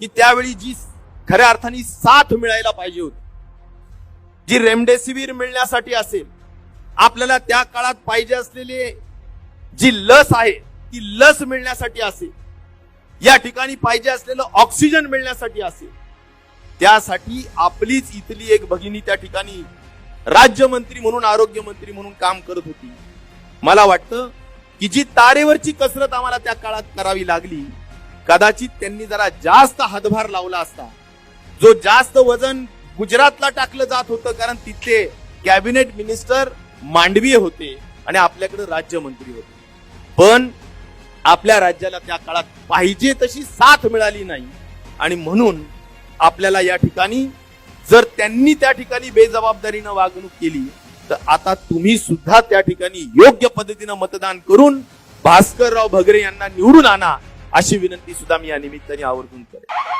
की त्यावेळी जी खऱ्या अर्थाने साथ मिळायला पाहिजे होती जी रेमडेसिवीर मिळण्यासाठी असेल आपल्याला त्या काळात पाहिजे असलेली जी लस आहे ती लस मिळण्यासाठी असेल या ठिकाणी पाहिजे असलेलं ऑक्सिजन मिळण्यासाठी असेल त्यासाठी आपलीच इथली एक भगिनी त्या ठिकाणी राज्यमंत्री म्हणून आरोग्यमंत्री म्हणून काम करत होती. मला वाटतं की जी तारेवरची कसरत आम्हाला त्या काळात करावी लागली कदाचित त्यांनी जरा जास्त हातभार लावला असता. जो जास्त वजन गुजरातला टाकलं जात होतं कारण तिथले कॅबिनेट मिनिस्टर मांडवीय होते आणि आपल्याकडे राज्यमंत्री होते. पण आपल्या राज्याला त्या काळात पाहिजे तशी साथ मिळाली नाही. आणि म्हणून आपल्याला या ठिकाणी जर त्यांनी त्या ठिकाणी बेजबाबदारीनं वागणूक केली तर आता तुम्ही सुद्धा त्या ठिकाणी योग्य पद्धतीनं मतदान करून भास्करराव भगरे यांना निवडून आणा. अशी विनंती सुद्धा मी या निमित्ताने आवर्जून करेन.